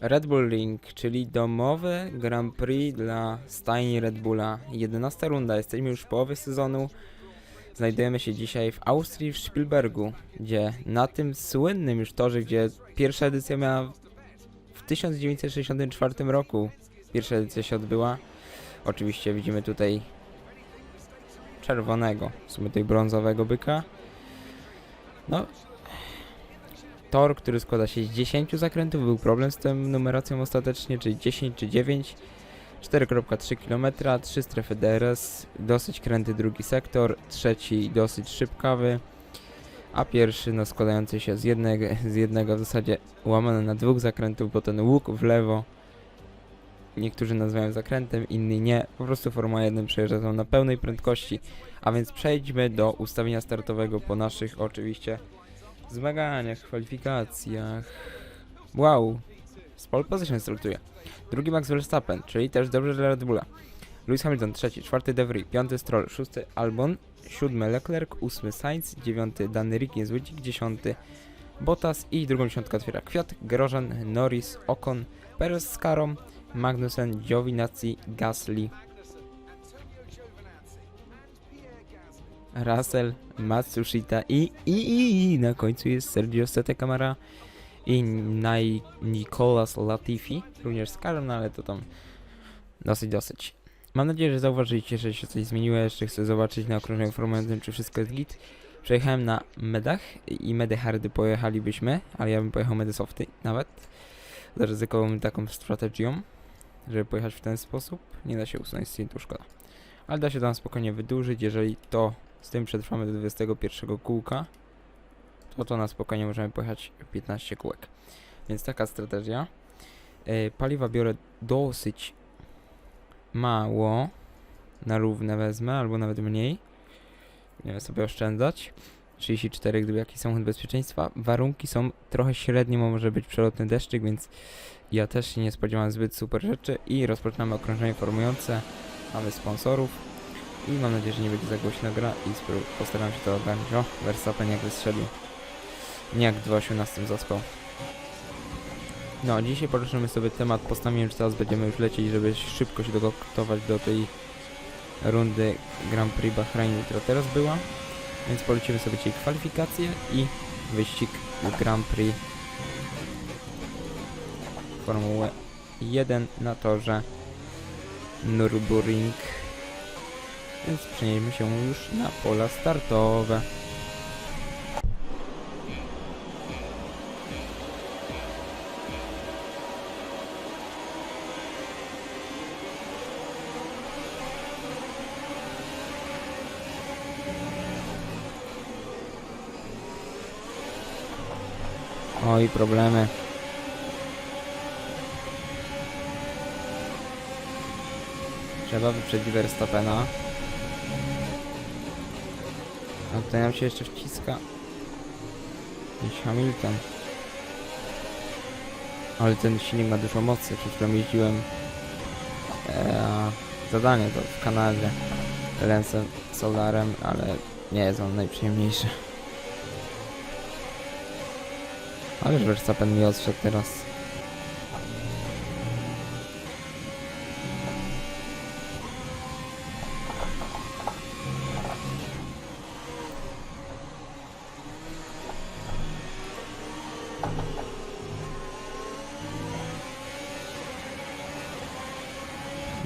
Red Bull Ring, czyli domowe Grand Prix dla stajni Red Bulla. 11 runda, jesteśmy już w połowie sezonu. Znajdujemy się dzisiaj w Austrii, w Spielbergu, gdzie na tym słynnym już torze, gdzie pierwsza edycja miała w 1964 roku. Pierwsza edycja się odbyła. Oczywiście widzimy tutaj czerwonego, w sumie tutaj brązowego byka. No, tor, który składa się z 10 zakrętów. Był problem z tą numeracją ostatecznie, czyli 10 czy 9. 4,3 km, 3 strefy DRS, dosyć kręty drugi sektor, trzeci dosyć szybkawy, a pierwszy no składający się z jednego, z jednego w zasadzie łamany na dwóch zakrętów, bo ten łuk w lewo niektórzy nazywają zakrętem, inni nie. Po prostu Formuła 1 przejeżdża tam na pełnej prędkości. A więc przejdźmy do ustawienia startowego po naszych oczywiście zmaganiach, kwalifikacjach. Wow, z pole position startuje. Drugi Max Verstappen, czyli też dobrze dla Red Bulla. Lewis Hamilton trzeci, czwarty De Vries, piąty Stroll, szósty Albon, siódmy Leclerc, ósmy Sainz, dziewiąty Danny Rick, dziesiąty Bottas i drugą dziesiątkę otwiera Kwiat, Grosjean, Norris, Ocon, Perez z Karą, Magnussen, Giovinazzi, Gasly, Russell, Matsushita i, i, i, i na końcu jest Sergio Sete Camara i Nai Nicolas Latifi, również z no ale to tam dosyć, dosyć. Mam nadzieję, że zauważyliście, że się coś zmieniło. Jeszcze chcę zobaczyć na okrążeniu formalnym, czy wszystko jest git. Przejechałem na medach i medy hardy pojechalibyśmy, ale ja bym pojechał medy softy nawet. Zaryzykowałbym taką strategią, żeby pojechać w ten sposób. Nie da się usunąć stintu, szkoda. Ale da się tam spokojnie wydłużyć, jeżeli to z tym przetrwamy do 21 kółka, to to na spokojnie możemy pojechać 15 kółek. Więc taka strategia. E, paliwa biorę dosyć mało. Na równe wezmę, albo nawet mniej. Nie sobie oszczędzać. 34, gdyby jakiś samochód bezpieczeństwa. Warunki są trochę średnie, bo może być przelotny deszczyk, więc ja też się nie spodziewałem zbyt super rzeczy. I rozpoczynamy okrążenie formujące. Mamy sponsorów. I mam nadzieję, że nie będzie za głośna gra i postaram się to ogarnąć. O, Verstappen jak wystrzelił. Nie jak w 2.18 zaspał. No, dzisiaj poruszymy sobie temat, postanowiłem, że teraz będziemy już lecieć, żeby szybko się dogotować do tej rundy Grand Prix Bahrainu, która teraz była. Więc polecimy sobie dzisiaj kwalifikacje i wyścig Grand Prix Formuły 1 na torze Nürburgring. Więc przenieśmy się już na pola startowe. Oj, problemy. Trzeba wyprzedzić Verstappena. Tutaj nam się jeszcze wciska. Jakiś Hamilton. Ale ten silnik ma dużo mocy. Przed chwilą jeździłem e, zadanie to w Kanadzie. Lensem Solarem, ale nie jest on najprzyjemniejszy. Ależ Verstappen mi odszedł teraz.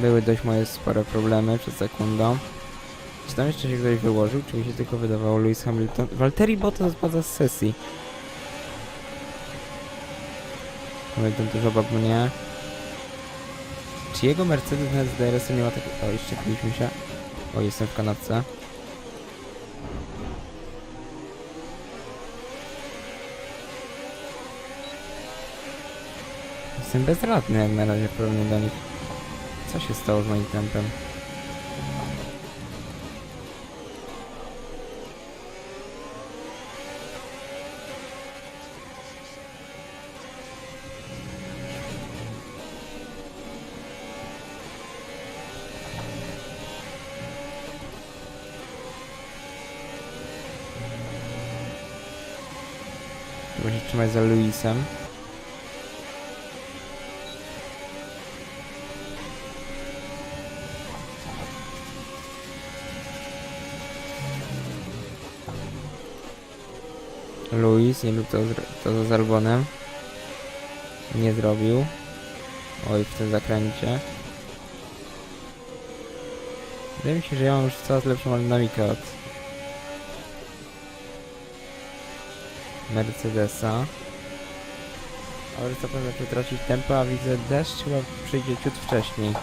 Były dość moje spore problemy przed sekundą. Czy tam jeszcze się ktoś wyłożył, czy mi się tylko wydawało Lewis Hamilton? Walteri Bottas spada z sesji. Hamilton też obok mnie. Czy jego Mercedes z DRS-u nie ma takiego... O, jeszcze klikliśmy się. O, jestem w kanapce. Jestem bezradny jak na razie porównaniu do nich. Co się stało z moim tempem? Trzeba się trzymać za Luisem. Luis nie lub to, to z Albonem. Nie zrobił. Oj, w tym zakręcie. Wydaje mi się, że ja mam już coraz lepszą aerodynamikę od Mercedesa. Ale Verstappen zaczął tracić tempo, a widzę deszcz chyba przyjdzie ciut wcześniej.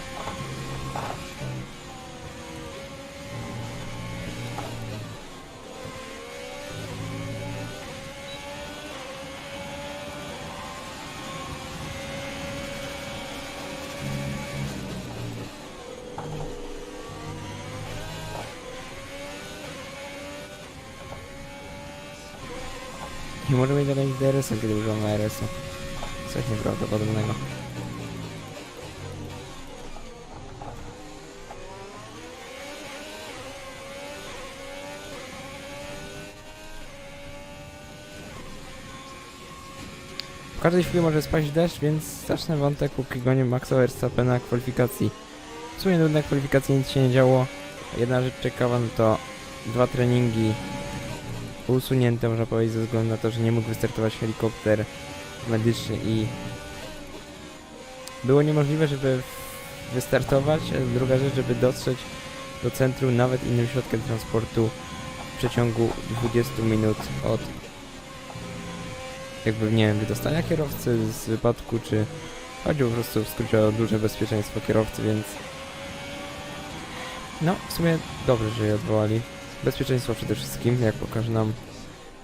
DRS-a, kiedy używamy RS-u. Coś nieprawdopodobnego. W każdej chwili może spaść deszcz, więc zacznę wątek póki gonię Maxa Verstappena kwalifikacji. W sumie nudne kwalifikacje nic się nie działo. Jedna rzecz ciekawa, no to dwa treningi usunięte, można powiedzieć, ze względu na to, że nie mógł wystartować helikopter medyczny i było niemożliwe, żeby wystartować, druga rzecz, żeby dotrzeć do centrum nawet innym środkiem transportu w przeciągu 20 minut od jakby, nie wiem, wydostania kierowcy z wypadku, czy chodzi po prostu w skrócie o duże bezpieczeństwo kierowcy, więc no, w sumie dobrze, że je odwołali. Bezpieczeństwo przede wszystkim, jak pokaże nam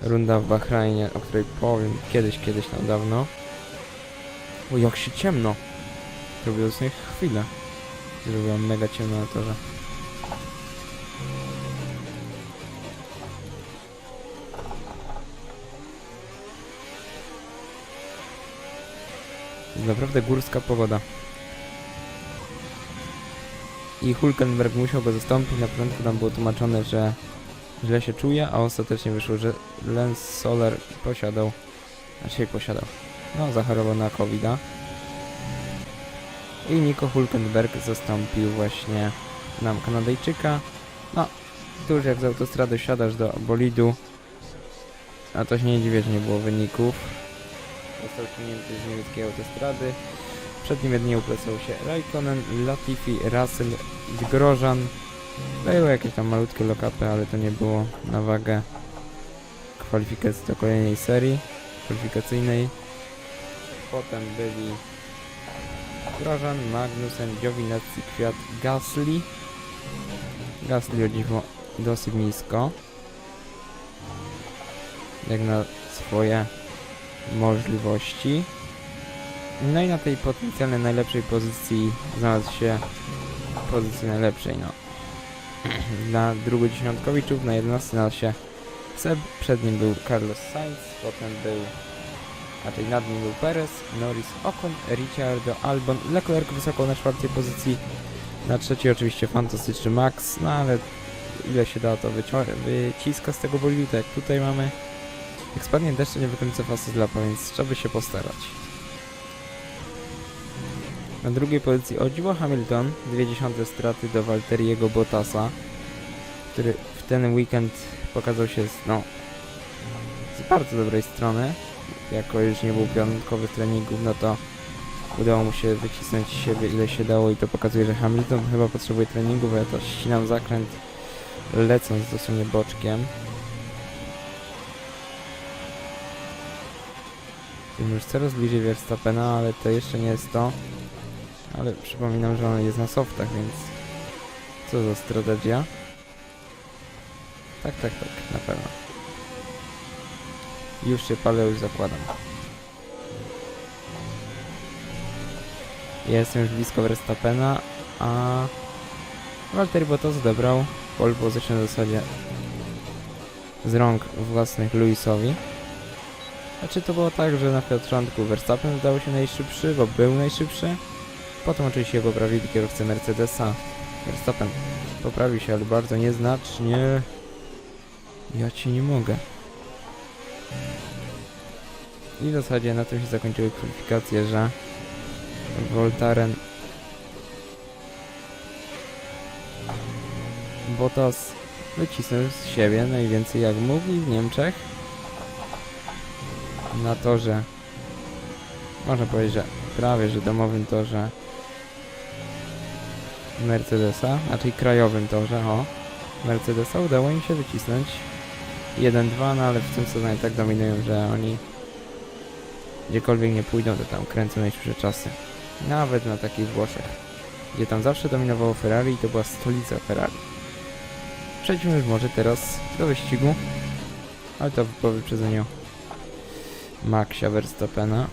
runda w Bahrajnie, o której powiem kiedyś, kiedyś na dawno. O, jak się ciemno! Robiło z nich chwilę. Zrobiłam mega ciemno na torze. Jest Naprawdę górska pogoda. I Hulkenberg musiał go zastąpić. Na początku tam było tłumaczone, że źle się czuje, a ostatecznie wyszło, że Lance Soler posiadał, znaczy posiadał, no zachorował na covid -a. I Nico Hulkenberg zastąpił właśnie nam Kanadyjczyka. No, tu już jak z autostrady siadasz do bolidu, a to się nie dziwię, że nie było wyników. Został usunięty z niemieckiej autostrady. Przed nim jedynie uplecał się Raikkonen, Latifi, Russell, Grożan. Były jakieś tam malutkie lokapy, ale to nie było na wagę kwalifikacji do kolejnej serii kwalifikacyjnej. Potem byli Grożan, Magnussen, Giovinazzi, Kwiat, Gasly. Gasly o dziwo dosyć nisko. Jak na swoje możliwości. No i na tej potencjalnie najlepszej pozycji znalazł się pozycji najlepszej, no. Dla drugodziesiątkowiczów na 11 znalazł się Seb, przed nim był Carlos Sainz, potem był, raczej nad nim był Perez, Norris, Ocon, Ricciardo, Albon, Leclerc wysoko na czwartej pozycji, na trzeciej oczywiście fantastyczny Max, no ale ile się da to wyciska z tego bolidu, tak jak tutaj mamy. Jak spadnie deszcz, nie wykończę fasy lapa, więc trzeba by się postarać. Na drugiej pozycji o dziwo Hamilton, dwie dziesiąte straty do Walteriego Bottasa, który w ten weekend pokazał się z, no, z bardzo dobrej strony. Jako już nie był piątkowy treningów, no to udało mu się wycisnąć siebie ile się dało i to pokazuje, że Hamilton chyba potrzebuje treningu, bo ja to ścinam zakręt lecąc dosłownie boczkiem. Jestem już coraz bliżej Verstappena, ale to jeszcze nie jest to. Ale przypominam, że on jest na softach, więc co za strategia. Tak, tak, tak, na pewno. Już się palę, już zakładam. Ja jestem już blisko Verstappena, a Walter Bottas odebrał pole position w zasadzie z rąk własnych Luisowi. Znaczy to było tak, że na początku Verstappen wydawał się najszybszy, bo był najszybszy. Potem oczywiście poprawili kierowcę Mercedesa. Verstappen poprawił się, ale bardzo nieznacznie. Ja ci nie mogę. I w zasadzie na tym się zakończyły kwalifikacje, że Voltaren Bottas wycisnął z siebie najwięcej jak mógł w Niemczech. na torze, można powiedzieć, że prawie, że domowym torze Mercedesa, raczej krajowym torze, o, Mercedesa udało im się wycisnąć 1-2, no ale w tym sezonie tak dominują, że oni gdziekolwiek nie pójdą, to tam kręcą najszybsze czasy. Nawet na takich Włoszech, gdzie tam zawsze dominowało Ferrari i to była stolica Ferrari. Przejdźmy już może teraz do wyścigu, ale to po wyprzedzeniu Maxia Verstappena.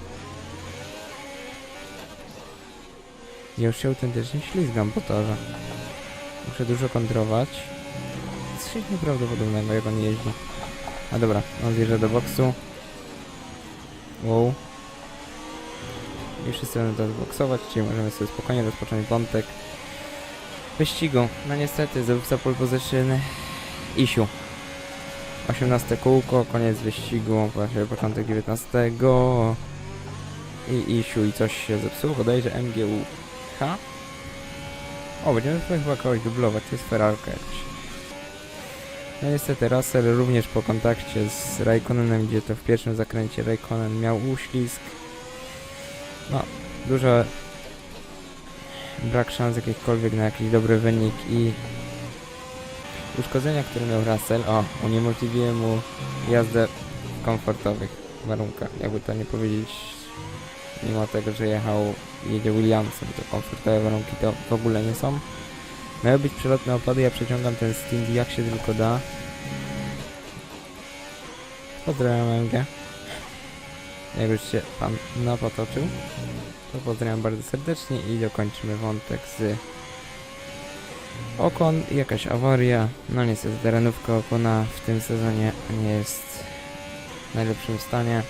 Ja już się autentycznie ślizgam po torze. Muszę dużo kontrować. Coś nieprawdopodobnego, jak on jeździ. A dobra, on zjeżdża do boksu. Wow. I wszyscy będą teraz boksować, czyli możemy sobie spokojnie rozpocząć wątek wyścigu. No niestety, zdobywca pole position Isiu. 18 kółko, koniec wyścigu, właśnie początek 19. I Isiu i coś się zepsuło, bodajże MGU O, będziemy tutaj chyba kogoś dublować, to jest Ferrarka. No niestety Russell również po kontakcie z Raikkonenem, gdzie to w pierwszym zakręcie Raikkonen miał uślizg. No, dużo brak szans jakichkolwiek na jakiś dobry wynik i uszkodzenia, które miał Russell, o, uniemożliwiły mu jazdę w komfortowych warunkach, jakby to nie powiedzieć, mimo tego, że jechał, jedzie Williamsem, to komfortowe warunki to w ogóle nie są. Miały być przelotne opady, ja przeciągam ten stint jak się tylko da. Pozdrawiam MG. Jak już się pan napatoczył, to pozdrawiam bardzo serdecznie i dokończymy wątek z Okon, jakaś awaria. No niestety terenówka Okona w tym sezonie nie jest w najlepszym stanie.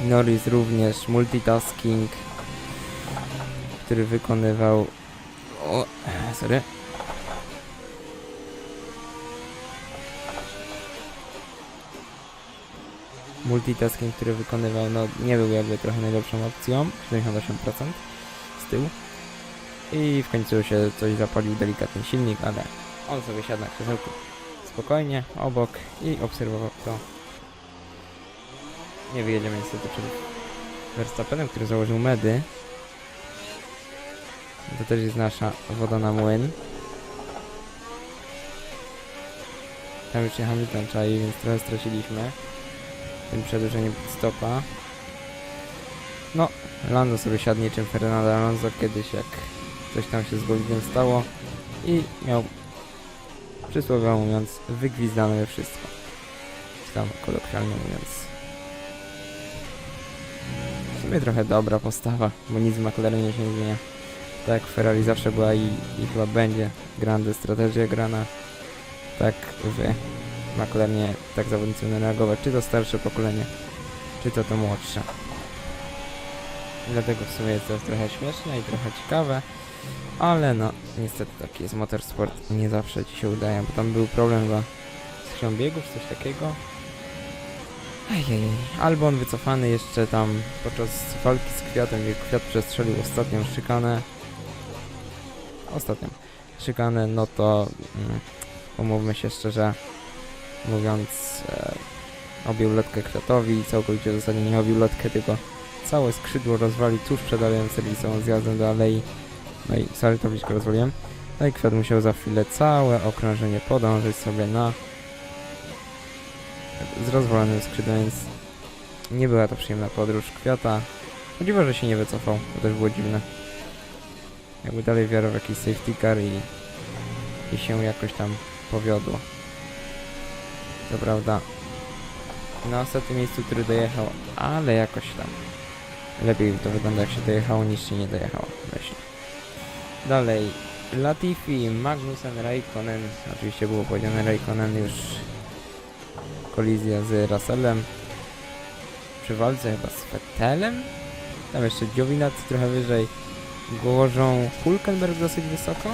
Norris również multitasking, który wykonywał. O, sorry. Multitasking, który wykonywał, no nie był jakby trochę najlepszą opcją, 78% z tyłu. I w końcu się coś zapalił delikatny silnik, ale on sobie siadł na krzesełku spokojnie, obok i obserwował to. Nie wyjedziemy niestety przed Verstappenem, który założył medy. To też jest nasza woda na młyn. Tam już się Hamilton czai, więc trochę straciliśmy. Tym przedłużeniem stopa. No, Lando sobie siadł niczym Fernando Alonso kiedyś, jak coś tam się z bolidem stało i miał, przysłowiowo mówiąc, wygwizdane wszystko. Tam kolokwialnie mówiąc. W sumie trochę dobra postawa, bo nic w McLarenie się nie zmienia. Tak Ferrari zawsze była i, i chyba będzie grande strategia grana, tak w McLarenie tak zawodnicy będą reagować, czy to starsze pokolenie, czy to to młodsze. Dlatego w sumie jest to trochę śmieszne i trochę ciekawe. Ale no, niestety taki jest motorsport. Nie zawsze ci się udaje, bo tam był problem chyba z biegów, coś takiego. Ejej, Albon wycofany jeszcze tam podczas walki z Kwiatem, gdzie Kwiat przestrzelił ostatnią szykanę. Ostatnią szykanę, no to mm, umówmy się szczerze, mówiąc, e, obił lotkę Kwiatowi, całkowicie w zasadzie nie obił lotkę, tylko całe skrzydło rozwalił tuż przed aleją serwisową zjazdem do alei. No i sorry, tabliczkę rozwaliłem. No i kwiat musiał za chwilę całe okrążenie podążyć sobie na z rozwalonym skrzydłem, więc nie była to przyjemna podróż kwiata. Chodziło, że się nie wycofał, to też było dziwne. Jakby dalej wiarą w jakiś safety car i, i się jakoś tam powiodło. To prawda. Na ostatnim miejscu, który dojechał, ale jakoś tam lepiej to wygląda jak się dojechało niż się nie dojechało, myślę. Dalej, Latifi, Magnussen, Raikkonen. Oczywiście było powiedziane Raikkonen już kolizja z Russellem. Przy walce chyba z Vettelem. Tam jeszcze Giovinazzi trochę wyżej. Głożą Hulkenberg dosyć wysoko.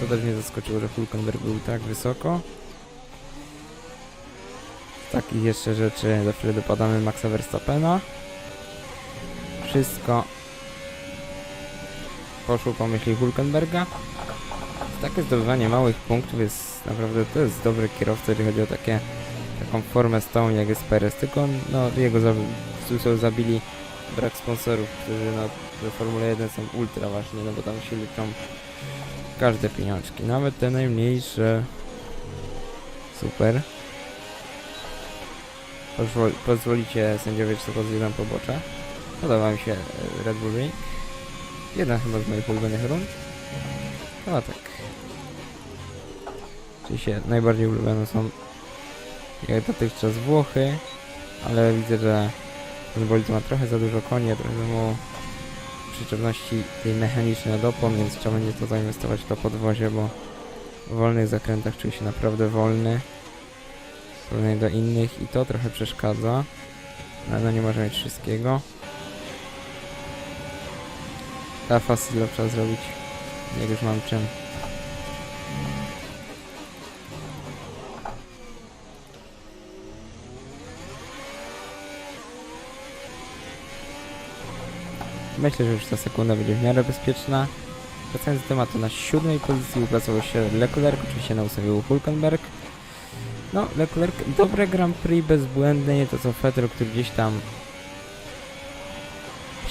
To też mnie zaskoczyło, że Hulkenberg był tak wysoko. Z takich jeszcze rzeczy za chwilę dopadamy Maxa Verstappena. Wszystko poszło po myśli Hulkenberga. Takie zdobywanie małych punktów jest naprawdę, to jest dobry kierowca, jeżeli chodzi o takie taką formę stałą jak jest Perez, tylko no jego Susel zabili brak sponsorów, którzy no w Formule 1 są ultra ważni, no bo tam się liczą każde pieniążki, nawet te najmniejsze. Super. Pozwol pozwolicie sędziowie, czy pozwolę pobocze. Podoba mi się e, Red Bull Ring. Jedna chyba z moich ulubionych rund. Chyba tak. Oczywiście najbardziej ulubione są jak dotychczas Włochy, ale widzę, że ten bolid ma trochę za dużo koni, a trochę mało przyczepności mechanicznej od opon, więc trzeba będzie to zainwestować to podwozie, bo w wolnych zakrętach czuję się naprawdę wolny w porównaniu do innych i to trochę przeszkadza, ale no nie może mieć wszystkiego. Ta fasylę trzeba zrobić, jak już mam czym. Myślę, że już ta sekunda będzie w miarę bezpieczna. Wracając do tematu, na siódmej pozycji uplasował się Leclerc, oczywiście na był Hulkenberg. No, Leclerc, dobre Grand Prix, bezbłędne, nie to co Vettel, który gdzieś tam...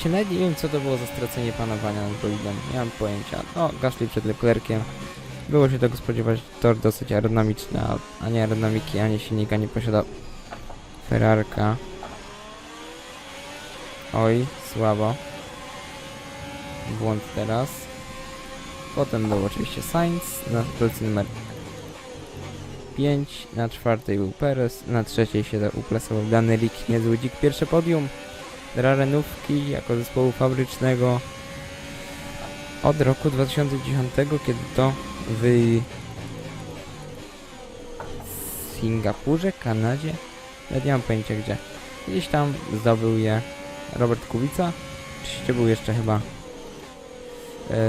Się nawet nie wiem, co to było za stracenie panowania nad bolidem, nie mam pojęcia. No, Gasly przed Leclerciem. Było się tego spodziewać, tor dosyć aerodynamiczny, a, a nie aerodynamiki, ani silnika nie posiada Ferrarka. Oj, słabo. Błąd teraz. Potem był oczywiście Sainz na pozycji numer 5, na czwartej był Perez, na trzeciej się uplasował Dany Rick, niezły dzik, pierwsze podium. Dla Renówki jako zespołu fabrycznego od roku 2010, kiedy to w Singapurze, Kanadzie, nawet nie mam pojęcia gdzie, gdzieś tam zdobył je Robert Kubica, oczywiście był jeszcze chyba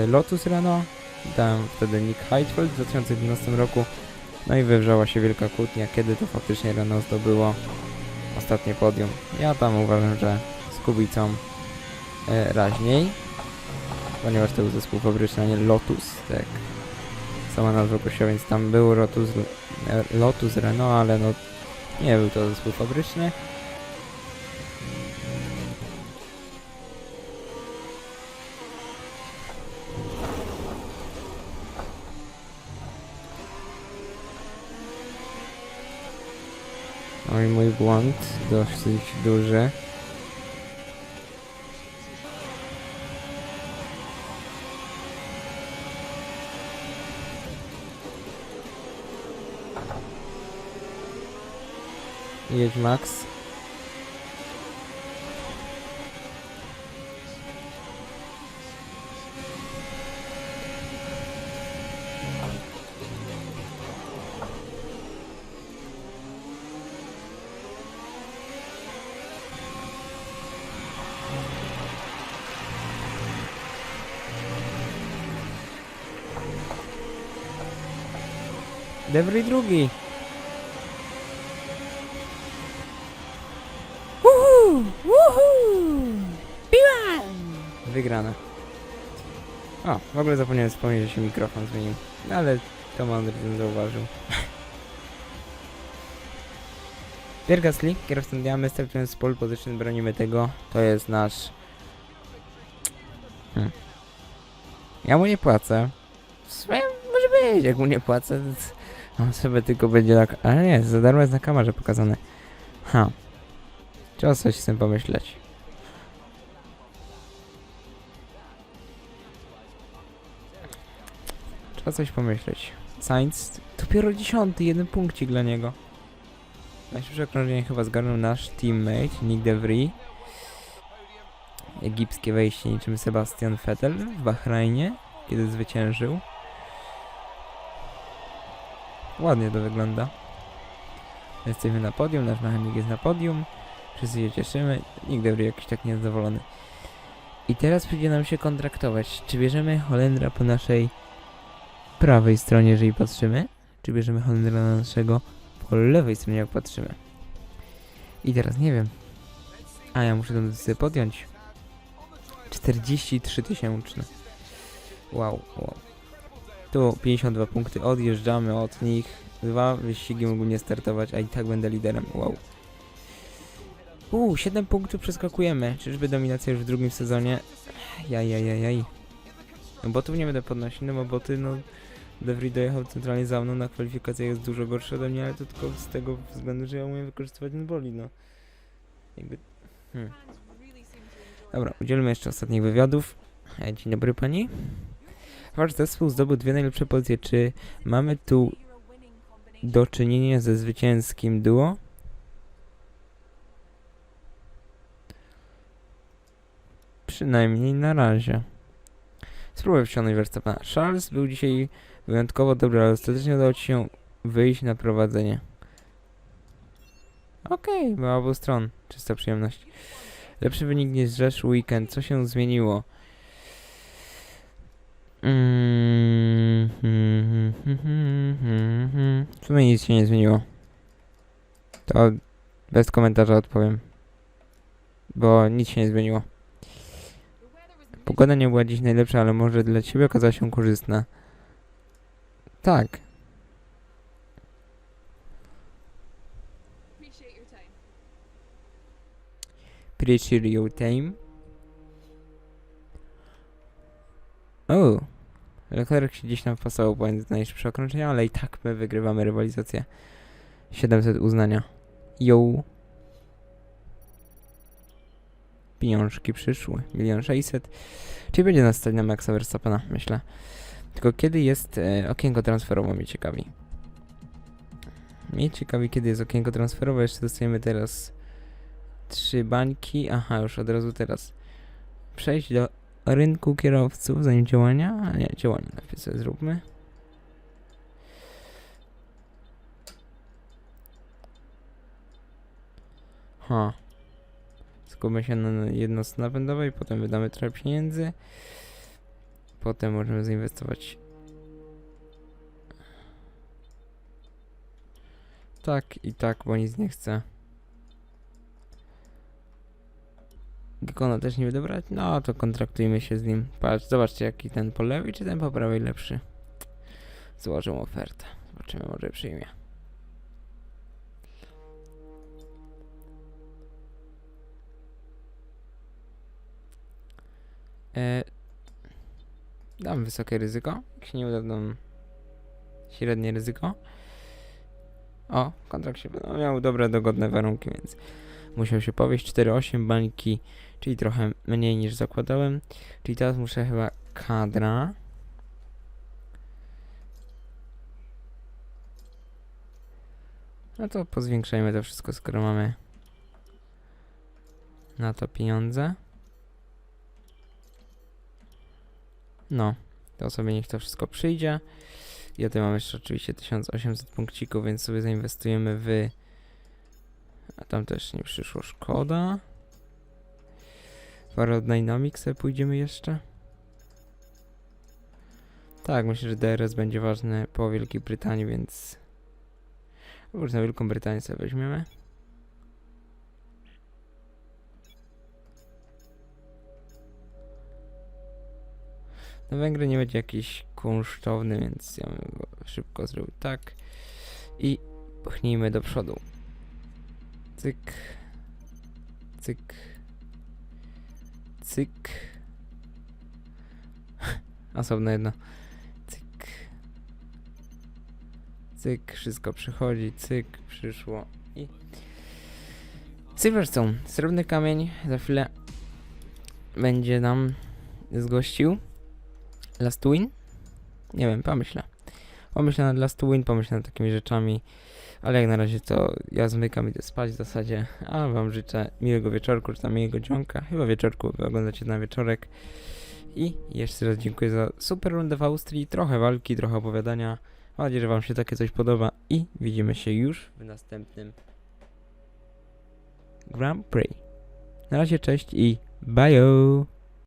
Lotus Renault, tam wtedy Nick Heidfeld w 2011 roku. No i wywrzała się wielka kłótnia, kiedy to faktycznie Renault zdobyło ostatnie podium. Ja tam uważam, że z Kubicą e, raźniej, ponieważ to był zespół fabryczny, a nie Lotus, tak sama nazwa prosiła, więc tam był Lotus, e, Lotus Renault, ale no nie był to zespół fabryczny. Oj, mój błąd dosyć duży. Jedź Max. Debry drugi. Woohoo! Woohoo! Piłam! Wygrane. O, w ogóle zapomniałem wspomnieć, że się mikrofon zmienił. No, Ale to mądry ten zauważył. Pierre Gasly, kierowcą Diamy, startując z pole position, bronimy tego. To jest nasz... Hmm. Ja mu nie płacę. W sumie może być, jak mu nie płacę, to on sobie tylko będzie tak... Ale nie, za darmo jest na kamerze pokazane. Ha. Trzeba coś z tym pomyśleć. Trzeba coś pomyśleć. Sainz, dopiero dziesiąty, jeden punkcik dla niego. Najszybsze okrążenie chyba zgarnął nasz teammate, Nick DeVry. Egipskie wejście niczym Sebastian Vettel w Bahrajnie, kiedy zwyciężył. Ładnie to wygląda. Jesteśmy na podium, nasz mechanik jest na podium. Wszyscy się cieszymy. Nick DeVry jakiś tak niezadowolony. I teraz przyjdzie nam się kontraktować. Czy bierzemy Holendra po naszej prawej stronie, jeżeli patrzymy, czy bierzemy Holendra na naszego po lewej stronie, jak patrzymy. I teraz nie wiem. A ja muszę tę decyzję podjąć. 43 tysięczne. Wow, wow. Tu 52 punkty, odjeżdżamy od nich. dwa wyścigi mógł nie startować, a i tak będę liderem. Wow. Uuu, 7 punktów przeskakujemy. Czyżby dominacja już w drugim sezonie? Jaj, jaj, jaj, jaj. No botów nie będę podnosić, no bo boty, no... Devry dojechał centralnie za mną, na kwalifikacjach jest dużo gorszy ode mnie, ale to tylko z tego względu, że ja umiem wykorzystywać ten bolid, no. Jakby... Hmm. Dobra, udzielmy jeszcze ostatnich wywiadów. Dzień dobry pani. Wasz zespół zdobył dwie najlepsze pozycje. Czy mamy tu do czynienia ze zwycięskim duo? Przynajmniej na razie. Spróbuję wciągnąć Verstappena. Charles był dzisiaj wyjątkowo dobry, ale ostatecznie udało ci się wyjść na prowadzenie. Okej, okay, była obu stron. Czysta przyjemność. Lepszy wynik niż zeszły weekend. Co się zmieniło? Mm, hmm, hmm, hmm, hmm, hmm. W sumie nic się nie zmieniło. To bez komentarza odpowiem. Bo nic się nie zmieniło. Pogoda nie była dziś najlepsza, ale może dla ciebie okazała się korzystna. Tak. Appreciate your time. O! Leclerc się gdzieś tam wpasował pomiędzy najszybsze okrążenia, ale i tak my wygrywamy rywalizację. 700 uznania. Yo! Pieniążki przyszły. 1 600. Czyli będzie nas stać na Maxa Verstappena, myślę. Tylko kiedy jest e, okienko transferowe, mnie ciekawi. Mnie ciekawi, kiedy jest okienko transferowe. Jeszcze dostajemy teraz trzy bańki. Aha, już od razu teraz. Przejść do rynku kierowców, zanim działania. Nie, działania najpierw sobie zróbmy. Ha. Skupmy się na jednostce napędowej, potem wydamy trochę pieniędzy. Potem możemy zainwestować. Tak i tak, bo nic nie chcę. Gekona też nie będę brać? No to kontraktujmy się z nim. Patrz, zobaczcie jaki ten po lewej czy ten po prawej lepszy. Złożę ofertę. Zobaczymy, może przyjmie. E, dam wysokie ryzyko. Jak się nie uda, dam średnie ryzyko. O, kontrakt się no, miał dobre, dogodne warunki, więc musiał się powieść 4,8 bańki, czyli trochę mniej niż zakładałem. Czyli teraz muszę chyba kadra. No to pozwiększajmy to wszystko, skoro mamy na to pieniądze. No, to sobie niech to wszystko przyjdzie. Ja tutaj mam jeszcze oczywiście 1800 punkcików, więc sobie zainwestujemy w... A tam też nie przyszło, szkoda. W Dynamics pójdziemy jeszcze. Tak, myślę, że DRS będzie ważny po Wielkiej Brytanii, więc... Już na Wielką Brytanię sobie weźmiemy. Na Węgry nie będzie jakiś kunsztowny, więc ja bym go szybko zrobił tak. I pchnijmy do przodu. Cyk. Cyk. Cyk. Osobno jedno. Cyk. Cyk, wszystko przychodzi, cyk, przyszło i... Silverstone, srebrny kamień, za chwilę będzie nam zgościł. Last Win? Nie wiem, pomyślę. Pomyślę nad Last Win, pomyślę nad takimi rzeczami. Ale jak na razie to ja zmykam idę spać w zasadzie. A wam życzę miłego wieczorku, czy tam miłego dzionka. Chyba wieczorku, wy oglądacie na wieczorek. I jeszcze raz dziękuję za super rundę w Austrii. Trochę walki, trochę opowiadania. Mam nadzieję, że wam się takie coś podoba. I widzimy się już w następnym Grand Prix. Na razie cześć i bye!